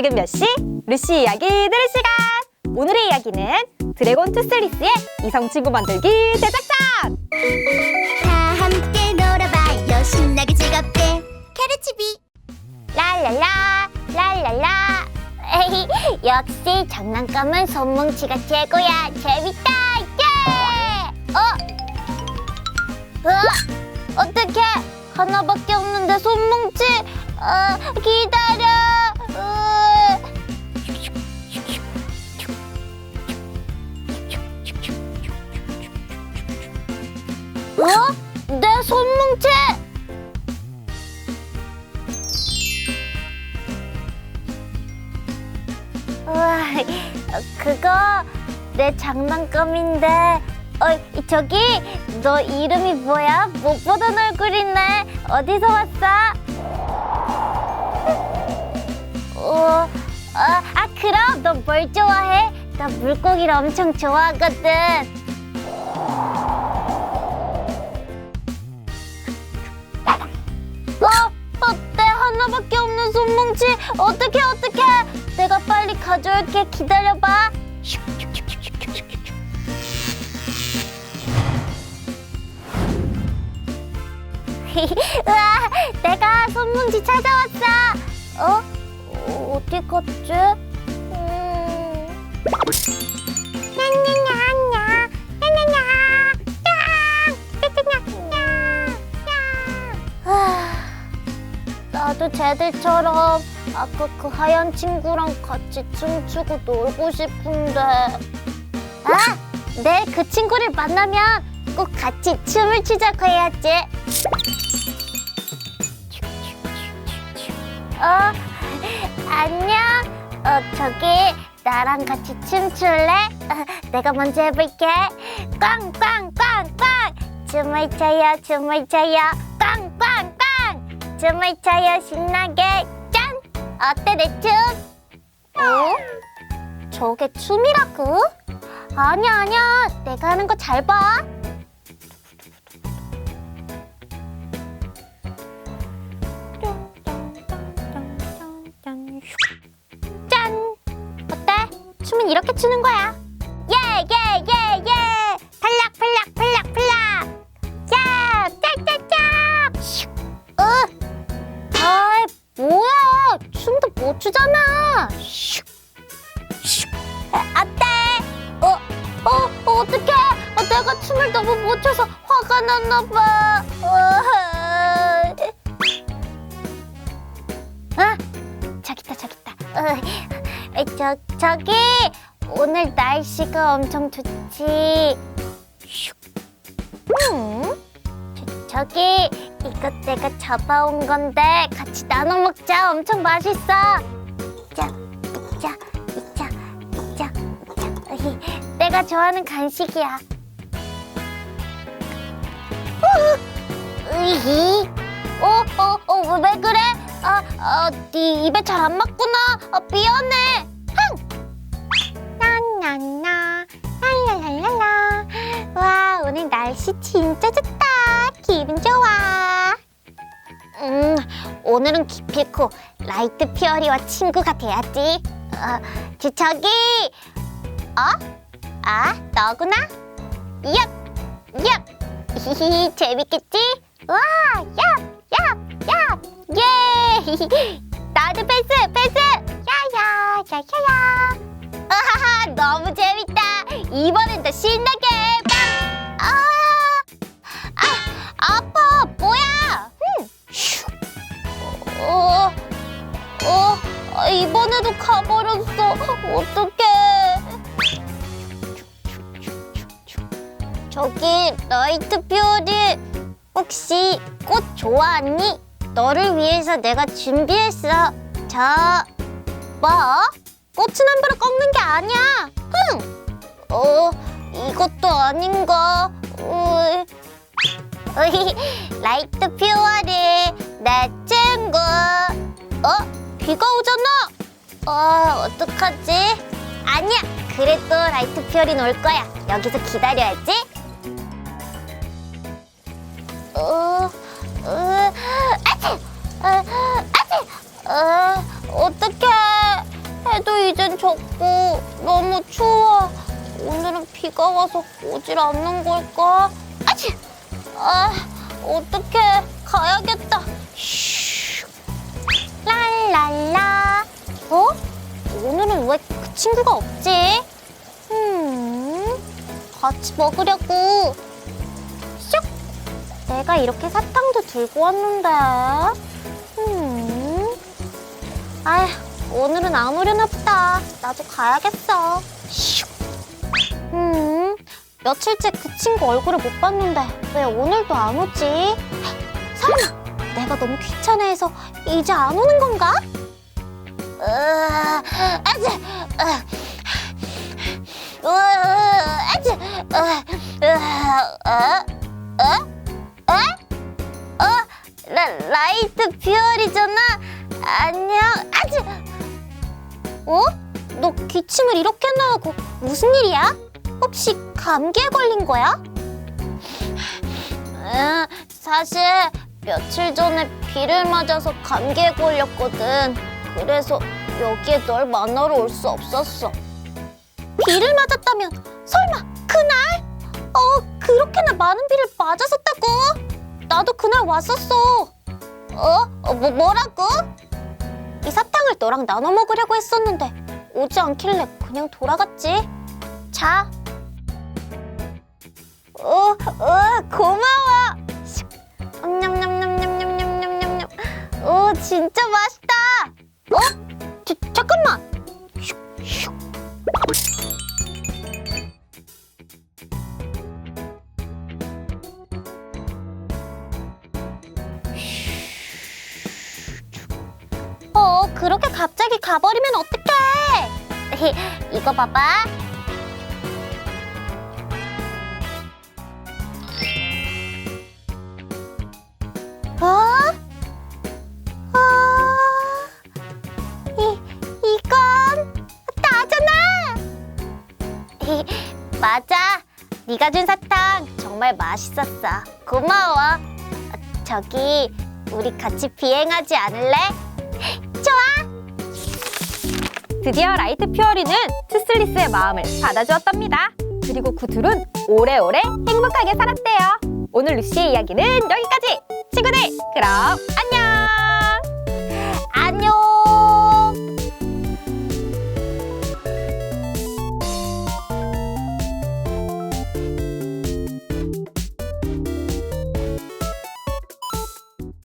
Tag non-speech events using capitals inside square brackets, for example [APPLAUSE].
지금 몇 시? 루시 이야기 들을 시간! 오늘의 이야기는 드래곤 투슬리스의 이성 친구 만들기 대작전! 다 함께 놀아봐요 신나게 즐겁게 캐르치비 랄랄라 랄랄라 에이, 역시 장난감은 손뭉치가 최고야 재밌다 예! 어? 어? 어떡해 하나밖에 없는데 손뭉치 어, 기다려 어? 내 손뭉치 우와, 어, 그거 내 장난감인데. 어, 저기 너 이름이 뭐야? 못 보던 얼굴이네. 어디서 왔어? 어, 아, 아 그럼 너 뭘 좋아해? 나 물고기를 엄청 좋아하거든. 손뭉치. 어떡해, 어떡해. 내가 빨리 가져올게. 기다려봐. [LAUGHS] 우와, 내가 손뭉치 찾아왔어. 어? 어, 어디 갔지? 음... 냐냐냐냐, 나도 쟤들처럼 아까 그 하얀 친구랑 같이 춤추고 놀고 싶은데. 아, 내일 그 친구를 만나면 꼭 같이 춤을 추자고 해야지. 어, 안녕. 어, 저기 나랑 같이 춤출래? 어, [LAUGHS] 내가 먼저 해볼게. 꽝꽝꽝꽝. 춤을 춰요, 춤을 춰요. 춤을 춰요, 신나게. 짠. 어때 내 춤? 어? 저게 춤이라고? 아니야 아니야. 내가 하는 거 잘 봐. 짠! 어때? 춤은 이렇게 추는 거야. 춤도 못 추잖아! 슉! 슉! 아, 어때? 어? 어? 어 어떡해! 아, 내가 춤을 너무 못 춰서 화가 났나 봐. 어. 어, 저, 저기, 오늘 날씨가 엄청 좋지. 슉. 음, 저, 저기, 이것 내가 잡아온 건데 같이 나눠 먹자. 엄청 맛있어. 자, 자, 자, 자, 자. [LAUGHS] 내가 좋아하는 간식이야. 어, 으이. 어, 어, 어, 왜 그래? 아, 아, 네 입에 잘 안 맞구나. 아, 미안해. 와, 오늘 날씨 진짜 좋다. 기분 좋아. 음, 오늘은 기필코 라이트 피어리와 친구가 돼야지. 어, 저, 저기, 어? 아, 너구나? 얍, 얍. 히히, [LAUGHS] 재밌겠지? 와, 얍, 얍, 얍. 예! [LAUGHS] 나도 패스, 패스! 야야, 야야야. 아하하, [LAUGHS] 너무 재밌다. 이번엔 더 신나게. 아, 이번에도 가버렸어. 어떡해. 저기, 라이트 퓨리. 혹시 꽃 좋아하니? 너를 위해서 내가 준비했어. 자, 뭐? 꽃은 함부로 꺾는 게 아니야. 흥. 어, 이것도 아닌가. 어, 어이, [LAUGHS] 라이트 퓨어리 내 친구. 어? 비가 오잖아. 어, 어떡하지? 아니야. 그래도 라이트 퓨어리는 올 거야. 여기서 기다려야지. 어, 어, 아치! 아, 아치! 어, 어떡해. 젖고 너무 추워. 오늘은 비가 와서 오질 않는 걸까? 아치! 아, 어떡해. 가야겠다. 슈. 왜 그 친구가 없지? 음, 같이 먹으려고. 슉! 내가 이렇게 사탕도 들고 왔는데. 음. 아휴, 오늘은 안 오려나 보다. 나도 가야겠어. 슉. 음, 며칠째 그 친구 얼굴을 못 봤는데 왜 오늘도 안 오지? 설마 내가 너무 귀찮아해서 이제 안 오는 건가? 으, 아지, 으, 으, 아지, 으, 으, 어, 어, 어, 어, 라, 라이트 퓨어리잖아. 안녕, 아지. 어? 너 기침을 이렇게 나 하고 무슨 일이야? 혹시 감기에 걸린 거야? 응, 사실 며칠 전에 비를 맞아서 감기에 걸렸거든. 그래서 여기에 널 만나러 올 수 없었어. 비를 맞았다면 설마 그날? 어, 그렇게나 많은 비를 맞았었다고? 나도 그날 왔었어. 어? 어 뭐, 뭐라고? 이 사탕을 너랑 나눠 먹으려고 했었는데 오지 않길래 그냥 돌아갔지. 자. 어, 어, 고마워. 슉. 냠냠냠냠냠냠냠냠. 오, 진짜 맛있다. 어, 그렇게 갑자기 가버리면 어떡해? [LAUGHS] 이거 봐봐. 어? 어? 이, 이건 나잖아! [LAUGHS] 맞아. 네가 준 사탕 정말 맛있었어. 고마워. 어, 저기, 우리 같이 비행하지 않을래? [LAUGHS] 좋아! 드디어 라이트 퓨어리는 투슬리스의 마음을 받아주었답니다. 그리고 그 둘은 오래오래 행복하게 살았대요. 오늘 루시의 이야기는 여기까지. 친구들, 그럼 안녕!